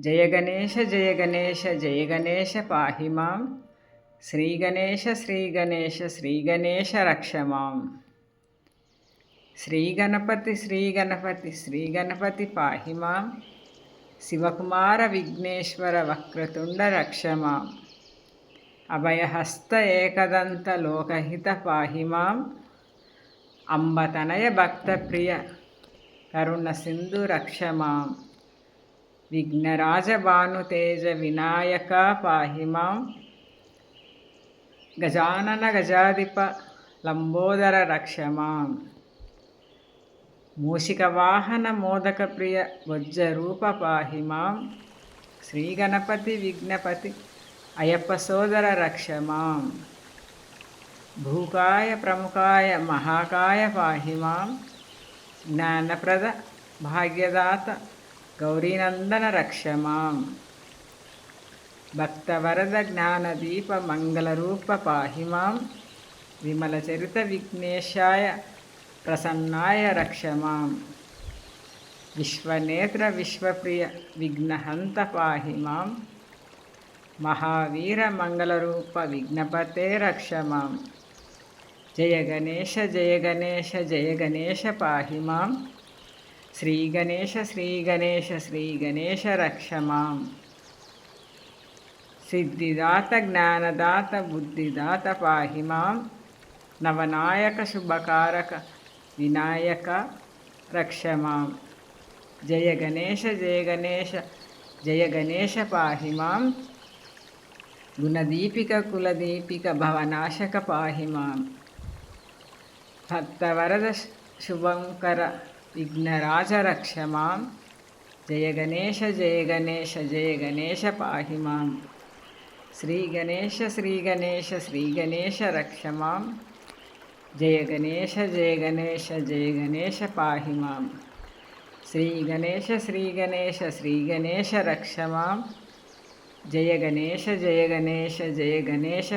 జయ గణేశ జయ గణేశ జయ గణేశ పాహిమాం శ్రీ గణేశ శ్రీ గణేశ శ్రీ గణేశ రక్షమాం శ్రీ గణపతి శ్రీ గణపతి శ్రీ గణపతి పాహిమాం శివకుమార విఘ్నేశ్వర వక్రతుండ రక్షమాం అభయహస్త ఏకదంత లోకహిత పాహిమాం అంబతనయ భక్తప్రియ కరుణ సింధు రక్షమాం విఘ్నరాజభానుతేజ వినాయక పాహి మాం గజానన గజాధిప లంబోదర రక్షమాం మూషిక వాహన మోదక ప్రియ వజ్రూప పాహి మాం శ్రీ గణపతి విఘ్నపతి అయ్యప్ప సోదర రక్షమాం భూకాయ ప్రముఖాయ మహాకాయ పాహి మాం జ్ఞానప్రద భాగ్యదాత గౌరీనందన రక్షమాం భక్తవరద జ్ఞానదీప మంగళరూప పాహిమాం విమలచరిత విఘ్నేశాయ ప్రసన్నాయ రక్షమాం విశ్వనేత్ర విశ్వప్రియ విఘ్నహంత పాహిమాం మహావీర మంగళరూప విఘ్నపతే రక్షమాం జయ గణేశ జయ గణేశ జయ గణేశ పాహిమాం శ్రీ గణేశ శ్రీ గణేశ శ్రీ గణేశ రక్షమాం సిద్ధిదాత జ్ఞానదాత బుద్ధిదాత పాహిమాం నవనాయక శుభకారక వినాయక రక్షమాం జయ గణేశ జయ గణేశ జయ గణేశ పాహిమాం గుణదీపిక కులదీపిక భవనాశక పాహిమాం భక్తవరద శుభంకర విఘ్నరాజ రక్ష మాం జయ గణేశ జయ గణేశ జయ గణేశ పాహి మాం శ్రీ గణేశ శ్రీ గణేశ శ్రీ గణేశ రక్ష మాం జయ గణేశ జయ గణేశ జయ గణేశ పాహి మాం శ్రీ గణేశ శ్రీ గణేశ శ్రీ గణేశ రక్ష మాం జయ గణేశ జయ గణేశ జయ గణేశ